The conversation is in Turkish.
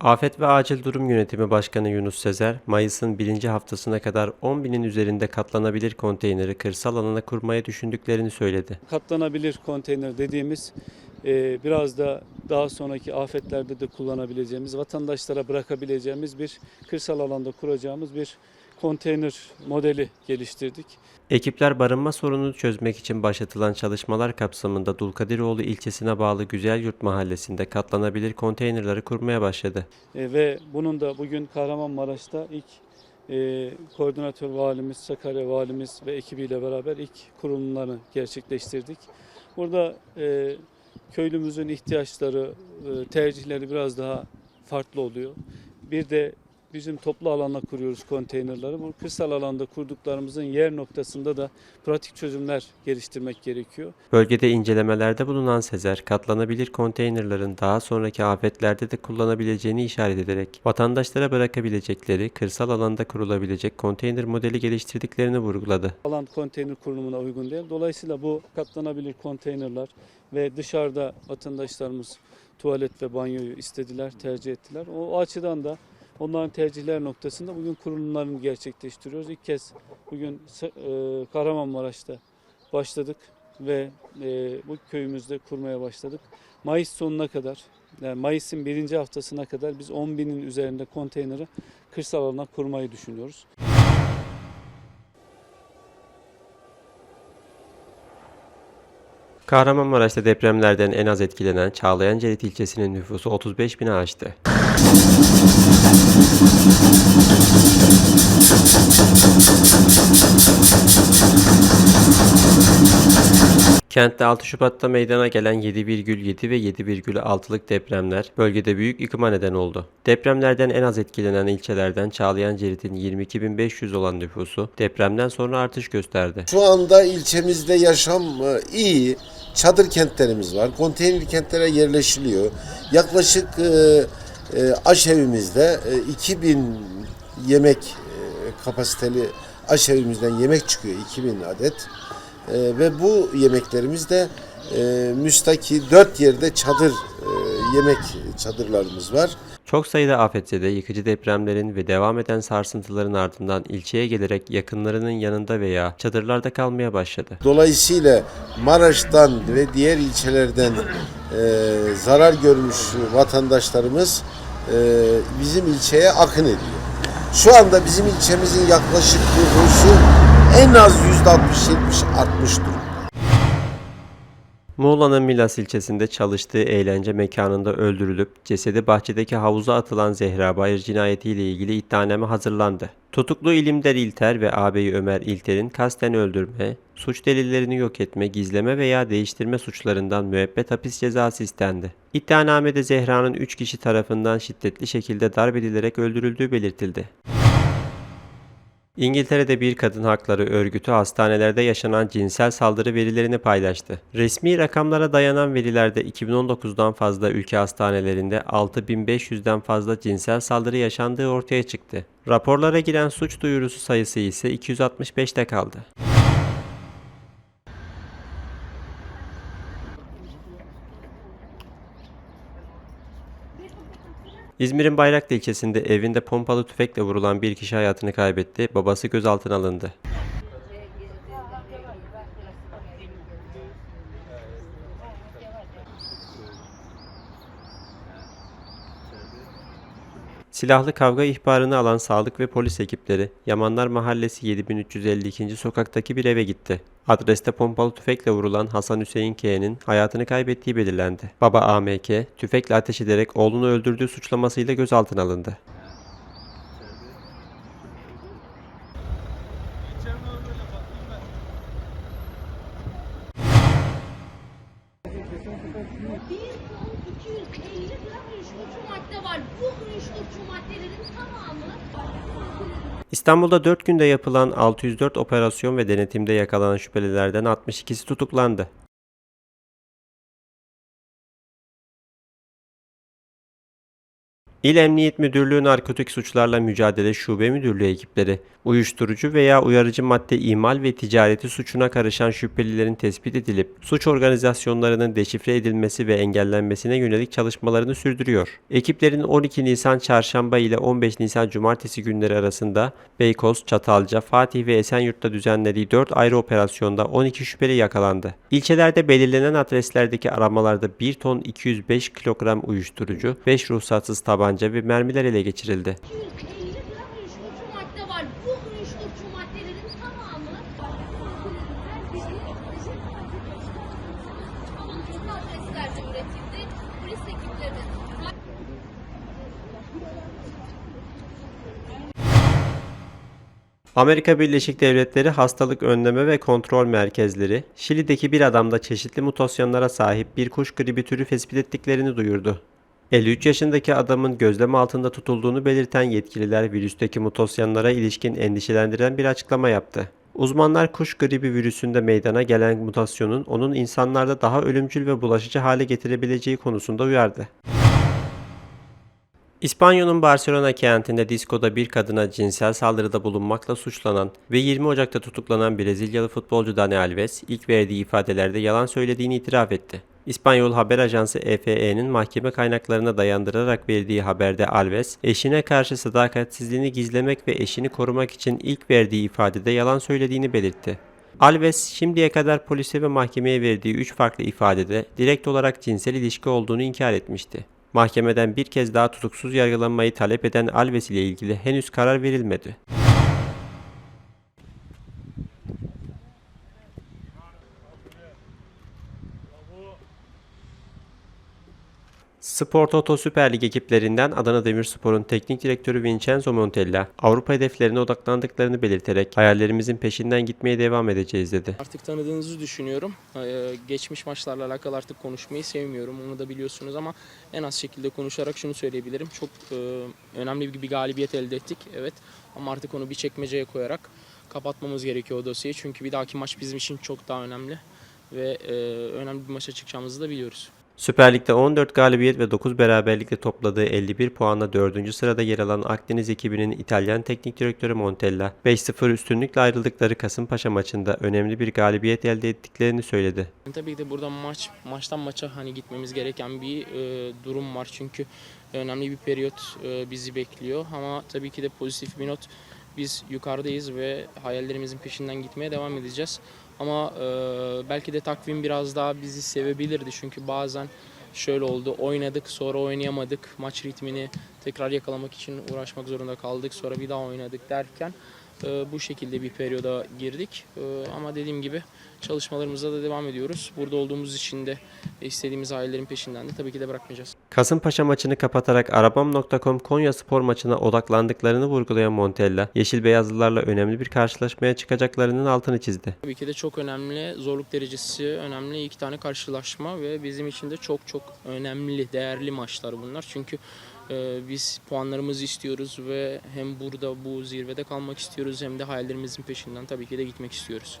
Afet ve Acil Durum Yönetimi Başkanı Yunus Sezer, Mayıs'ın birinci haftasına kadar 10 binin üzerinde katlanabilir konteyneri kırsal alana kurmayı düşündüklerini söyledi. katlanabilir konteyner dediğimiz e, biraz da daha sonraki afetlerde de kullanabileceğimiz, vatandaşlara bırakabileceğimiz bir kırsal alanda kuracağımız bir konteyner modeli geliştirdik. Ekipler barınma sorununu çözmek için başlatılan çalışmalar kapsamında Dulkadiroğlu ilçesine bağlı Güzelyurt mahallesinde katlanabilir konteynerleri kurmaya başladı. E, ve bunun da bugün Kahramanmaraş'ta ilk e, koordinatör valimiz, Sakarya valimiz ve ekibiyle beraber ilk kurulumlarını gerçekleştirdik. Burada e, köylümüzün ihtiyaçları, e, tercihleri biraz daha farklı oluyor. Bir de bizim toplu alanda kuruyoruz konteynerleri. Bu kırsal alanda kurduklarımızın yer noktasında da pratik çözümler geliştirmek gerekiyor. Bölgede incelemelerde bulunan Sezer, katlanabilir konteynerlerin daha sonraki afetlerde de kullanabileceğini işaret ederek vatandaşlara bırakabilecekleri kırsal alanda kurulabilecek konteyner modeli geliştirdiklerini vurguladı. alan konteyner kurulumuna uygun değil. Dolayısıyla bu katlanabilir konteynerler ve dışarıda vatandaşlarımız tuvalet ve banyoyu istediler, tercih ettiler. O açıdan da onların tercihler noktasında bugün kurulumlarını gerçekleştiriyoruz. İlk kez bugün e, Kahramanmaraş'ta başladık ve e, bu köyümüzde kurmaya başladık. Mayıs sonuna kadar, yani Mayıs'ın birinci haftasına kadar biz 10 binin üzerinde konteyneri kırsal alana kurmayı düşünüyoruz. Kahramanmaraş'ta depremlerden en az etkilenen Çağlayan Cerit ilçesinin nüfusu 35 bini aştı. Kentte 6 Şubat'ta meydana gelen 7,7 ve 7,6'lık depremler bölgede büyük yıkıma neden oldu. Depremlerden en az etkilenen ilçelerden Çağlayan Cerit'in 22.500 olan nüfusu depremden sonra artış gösterdi. Şu anda ilçemizde yaşam e, iyi. Çadır kentlerimiz var. Konteyner kentlere yerleşiliyor. Yaklaşık e, e, aşevimizde e, 2000 yemek e, kapasiteli aşevimizden yemek çıkıyor 2000 adet. E, ve bu yemeklerimiz de e, müstaki dört yerde çadır e, yemek çadırlarımız var. Çok sayıda afetzede yıkıcı depremlerin ve devam eden sarsıntıların ardından ilçeye gelerek yakınlarının yanında veya çadırlarda kalmaya başladı. Dolayısıyla Maraş'tan ve diğer ilçelerden e, zarar görmüş vatandaşlarımız e, bizim ilçeye akın ediyor. Şu anda bizim ilçemizin yaklaşık nüfusu en az yüzde 60-70 artmış durumda. Muğla'nın Milas ilçesinde çalıştığı eğlence mekanında öldürülüp cesedi bahçedeki havuza atılan Zehra Bayır cinayetiyle ilgili iddianame hazırlandı. Tutuklu İlimder İlter ve ağabeyi Ömer İlter'in kasten öldürme, suç delillerini yok etme, gizleme veya değiştirme suçlarından müebbet hapis cezası istendi. İddianamede Zehra'nın 3 kişi tarafından şiddetli şekilde darp edilerek öldürüldüğü belirtildi. İngiltere'de bir kadın hakları örgütü hastanelerde yaşanan cinsel saldırı verilerini paylaştı. Resmi rakamlara dayanan verilerde 2019'dan fazla ülke hastanelerinde 6500'den fazla cinsel saldırı yaşandığı ortaya çıktı. Raporlara giren suç duyurusu sayısı ise 265'te kaldı. İzmir'in Bayraklı ilçesinde evinde pompalı tüfekle vurulan bir kişi hayatını kaybetti, babası gözaltına alındı. Silahlı kavga ihbarını alan sağlık ve polis ekipleri Yamanlar Mahallesi 7352. sokaktaki bir eve gitti. Adreste pompalı tüfekle vurulan Hasan Hüseyin K'nin hayatını kaybettiği belirlendi. Baba AMK tüfekle ateş ederek oğlunu öldürdüğü suçlamasıyla gözaltına alındı. Bir ton 250 gram uyuşturucu madde var. Bu uyuşturucu maddelerin tamamı İstanbul'da 4 günde yapılan 604 operasyon ve denetimde yakalanan şüphelilerden 62'si tutuklandı. İl Emniyet Müdürlüğü Narkotik Suçlarla Mücadele Şube Müdürlüğü ekipleri, uyuşturucu veya uyarıcı madde imal ve ticareti suçuna karışan şüphelilerin tespit edilip suç organizasyonlarının deşifre edilmesi ve engellenmesine yönelik çalışmalarını sürdürüyor. Ekiplerin 12 Nisan Çarşamba ile 15 Nisan Cumartesi günleri arasında Beykoz, Çatalca, Fatih ve Esenyurt'ta düzenlediği 4 ayrı operasyonda 12 şüpheli yakalandı. İlçelerde belirlenen adreslerdeki aramalarda 1 ton 205 kilogram uyuşturucu, 5 ruhsatsız tabanca ve mermiler ele geçirildi. 250 gram uyuşturucu madde var. Bu uyuşturucu maddelerin tamamı bu adreslerde üretildi. Polis ekipleri Amerika Birleşik Devletleri Hastalık Önleme ve Kontrol Merkezleri, Şili'deki bir adamda çeşitli mutasyonlara sahip bir kuş gribi türü tespit ettiklerini duyurdu. 53 yaşındaki adamın gözlem altında tutulduğunu belirten yetkililer virüsteki mutasyonlara ilişkin endişelendiren bir açıklama yaptı. Uzmanlar kuş gribi virüsünde meydana gelen mutasyonun onun insanlarda daha ölümcül ve bulaşıcı hale getirebileceği konusunda uyardı. İspanya'nın Barcelona kentinde diskoda bir kadına cinsel saldırıda bulunmakla suçlanan ve 20 Ocak'ta tutuklanan Brezilyalı futbolcu Dani Alves ilk verdiği ifadelerde yalan söylediğini itiraf etti. İspanyol haber ajansı EFE'nin mahkeme kaynaklarına dayandırarak verdiği haberde Alves, eşine karşı sadakatsizliğini gizlemek ve eşini korumak için ilk verdiği ifadede yalan söylediğini belirtti. Alves şimdiye kadar polise ve mahkemeye verdiği 3 farklı ifadede direkt olarak cinsel ilişki olduğunu inkar etmişti. Mahkemeden bir kez daha tutuksuz yargılanmayı talep eden Alves ile ilgili henüz karar verilmedi. Spor Toto Süper Lig ekiplerinden Adana Demirspor'un teknik direktörü Vincenzo Montella, Avrupa hedeflerine odaklandıklarını belirterek hayallerimizin peşinden gitmeye devam edeceğiz dedi. Artık tanıdığınızı düşünüyorum. Ee, geçmiş maçlarla alakalı artık konuşmayı sevmiyorum. Onu da biliyorsunuz ama en az şekilde konuşarak şunu söyleyebilirim. Çok e, önemli bir, galibiyet elde ettik. Evet. Ama artık onu bir çekmeceye koyarak kapatmamız gerekiyor o dosyayı. Çünkü bir dahaki maç bizim için çok daha önemli. Ve e, önemli bir maça çıkacağımızı da biliyoruz. Süper Lig'de 14 galibiyet ve 9 beraberlikle topladığı 51 puanla 4. sırada yer alan Akdeniz ekibinin İtalyan teknik direktörü Montella, 5-0 üstünlükle ayrıldıkları Kasımpaşa maçında önemli bir galibiyet elde ettiklerini söyledi. Tabii ki de burada maç maçtan maça hani gitmemiz gereken bir e, durum var çünkü önemli bir periyot e, bizi bekliyor ama tabii ki de pozitif bir not biz yukarıdayız ve hayallerimizin peşinden gitmeye devam edeceğiz. Ama e, belki de takvim biraz daha bizi sevebilirdi. Çünkü bazen şöyle oldu. Oynadık sonra oynayamadık. Maç ritmini tekrar yakalamak için uğraşmak zorunda kaldık sonra bir daha oynadık derken e, bu şekilde bir periyoda girdik. E, ama dediğim gibi çalışmalarımıza da devam ediyoruz. Burada olduğumuz için de istediğimiz ailelerin peşinden de tabii ki de bırakmayacağız. Kasımpaşa maçını kapatarak Arabam.com Konya spor maçına odaklandıklarını vurgulayan Montella, Yeşil Beyazlılarla önemli bir karşılaşmaya çıkacaklarının altını çizdi. Tabii ki de çok önemli, zorluk derecesi önemli iki tane karşılaşma ve bizim için de çok çok önemli, değerli maçlar bunlar. Çünkü e, biz puanlarımızı istiyoruz ve hem burada bu zirvede kalmak istiyoruz hem de hayallerimizin peşinden tabii ki de gitmek istiyoruz.